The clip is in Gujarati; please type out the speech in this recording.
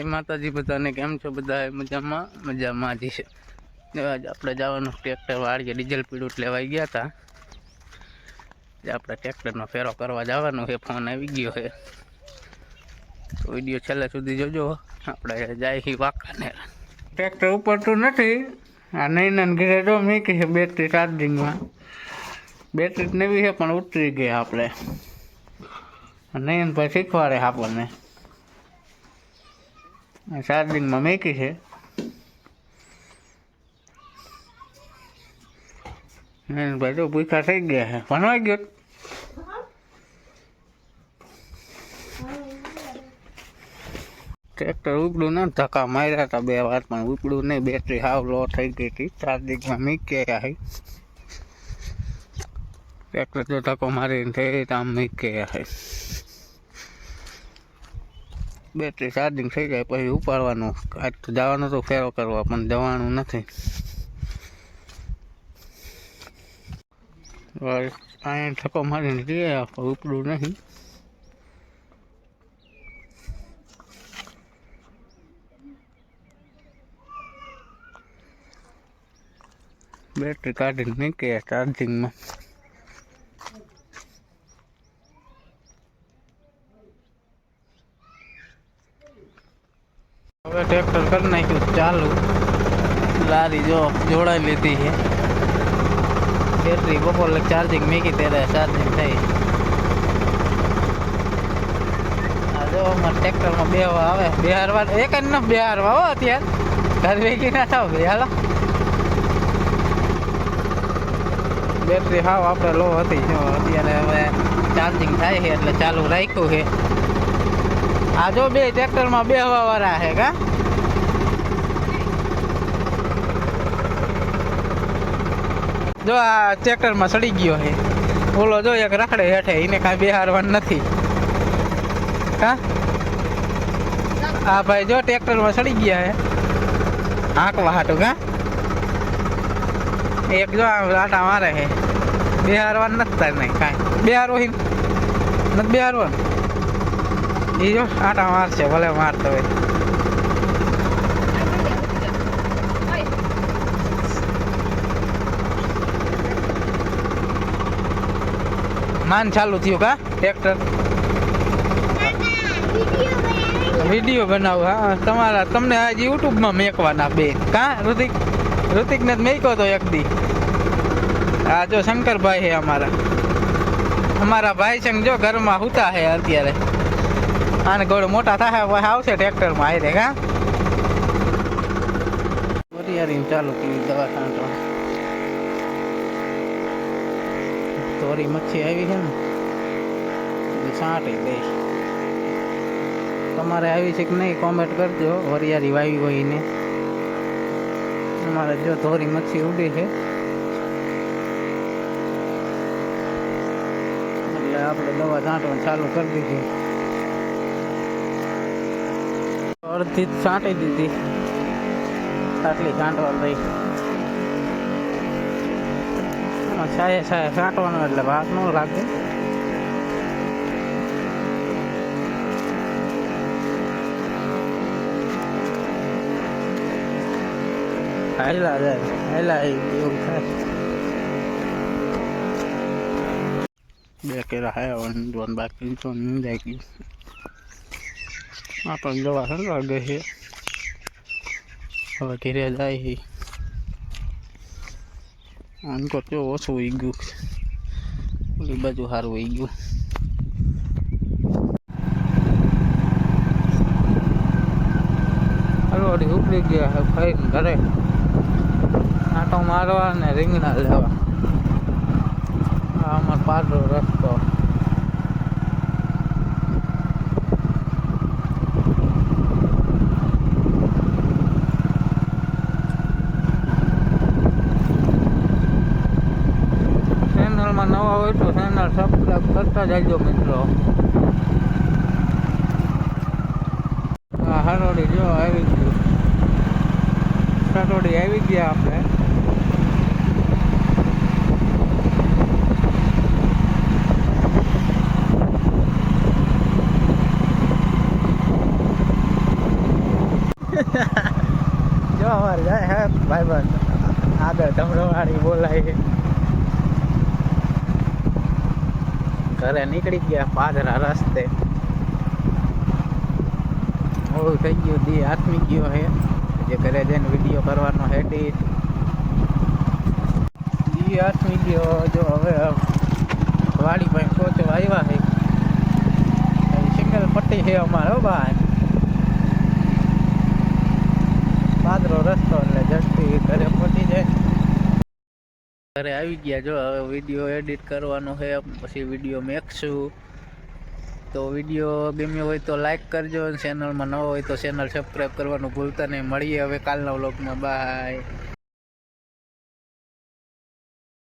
માતાજી બધાને કેમ છો? બધા મજામાં? મજામાં જ છે. આપણે જવાનું ટ્રેક્ટર વાળીએ. ડીઝલ પીડું લેવાઈ ગયા હતા આપણે ટ્રેક્ટરનો ફેરો કરવા જવાનું છે, ફોન આવી ગયો છે. તો વીડિયો છેલ્લે સુધી જોજો. આપણે જાય હી વાંકાને ટ્રેક્ટર ઉપડતું નથી. આ નૈનન ઘરે જો મીકી છે બેટરી ચાર્જિંગમાં બેટરી નવી છે, પણ ઉતરી ગયા આપણે. નયનભાઈ શીખવાડે આપણને. ચાર્જિંગમાં મેકી છે. ભાઈ તો થઈ ગયા છે. ભણવા ગયો ટ્રેક્ટર ઉપડું ના ધક્કા માર્યા હતા બે વાર, પણ ઉપડું નહીં. બેટરી હાવ લો થઈ ગઈ હતી. ચાર્જિંગમાં મૂકી ગયા છે. ટ્રેક્ટર તો ધક્કો મારીને થઈ આમ મૂકી ગયા છે. બેટરી ચાર્જિંગ થઈ જાય પછી ઉપાડવાનું. આજ તો જવાનું તો ફેરો કરવા, પણ જવાનું નથી. અહીંયા ઠકો મારીને જઈએ ઉપડું નહીં. બેટરી કાઢીને મૂકીએ, ચાર્જિંગમાં. હવે ટ્રેક્ટર કરી નાખ્યું, ચાલુ. લારી જો જોડાઈ લીધી છે. બેટરી બપોર ચાર્જિંગ મેકી ત્યારે ચાર્જિંગ થઈ. જો અમારે ટ્રેક્ટરમાં બે આવે. બિહારવા, એક જ ન બિહારવા હો અત્યારે. ઘર વેગી ના થાવ ભાઈ, હાલો. બેટરી હાવ આપણે લો હતી જો અત્યારે હવે ચાર્જિંગ થાય છે એટલે ચાલુ રાખ્યું છે. આ જો બે ટ્રેક્ટરમાં બે હવા વાળા છે કા? જો આ ટ્રેક્ટરમાં સડી ગયો છે ઓલો જો એક રખડે હેઠે, એને કાંઈ બેહારવાનું નથી. કા આ ભાઈ જો ટ્રેક્ટરમાં સડી ગયા છે હાંકવા હાટું કા? એક જો આટા મારે છે બેહારવાનું નથી તાર નહીં, કાંઈ. બેહારવો નથી બેહારવાનું? એ જો આટા મારશે ભલે મારતો હોય. માન ચાલુ થયું કા, ટ્રેક્ટર? વીડિયો બનાવો, હા, તમારા, તમને આજે યુટ્યુબમાં મેકવાના બે. કા, ઋતિક? ઋતિકને મેક્યો તો એક દી. આ જો શંકરભાઈ છે અમારા. અમારા ભાઈ સંગ જો ઘરમાં હુતા છે અત્યારે. આને ગોળ મોટા થાય પછી આવશે ટ્રેક્ટરમાં આવી રે હા? વરિયારી ચાલુ કરી દવા છાંટવા તોરી મચ્છી આવી છે ને છાંટી દઈશ તમારે આવી છે કે નહીં કોમેન્ટ કરજો વરિયારી વાવી હોય ને. અમારે જો ધોરી મચ્છી ઉડી છે. એટલે આપણે દવા છાંટવાનું ચાલુ કરી દીધી. અડધી છાંટી દીધી. આટલી છાંટવા થઈ છાયે છાયે છાંટવાનું એટલે ભાગ ન લાગે. હાયલા જાય થાય. બે કેરા હાયા વન બાકી તો નિંદાઈ ગયું આપણને દવા સંભાળ ગઈ છે. હવે ઘેરે જાય છે. આમ તો કેવું ઓછું ઉઈ ગયું. ઓલી બાજુ સારું ઉઈ ગયું. હલવાડી ઉપડી ગયા છે ખાઈને ઘરે. આટો મારવા ને રીંગણા લેવા. આ અમારો પાડો રસ્તો ચેનલમાં નવા હોય તો ચેનલ સબસ્ક્રાઈબ કરતા જજો મિત્રો. હા હરોડી જો આવી ગયું. સરોડી આવી ગયા આપણે જો અમારે જાય હે ભાઈ બંધ આગળ ધમરોવાળી બોલાય છે ઘરે નીકળી ગયા પાદરા રસ્તે. મોડું થઈ ગયું, દી આથમી ગયો હે. જે ઘરે જઈને વીડિયો કરવાનો હેડી દી. આથમી ગયો, જો હવે વાડી પાસે પહોંચવા આવ્યા છે સિંગલ પટ્ટી છે અમારે, હો ભાઈ પાદરો રસ્તો એટલે ઝડપી ઘરે પહોંચી જાય ઘરે આવી ગયા જો, હવે વીડિયો એડિટ કરવાનો છે, પછી વીડિયો મેકશું. તો વીડિયો ગમ્યો હોય તો લાઈક કરજો ચેનલમાં ન હોય તો ચેનલ સબસ્ક્રાઈબ કરવાનું ભૂલતા નહીં. મળીએ હવે કાલના વ્લોગમાં બાય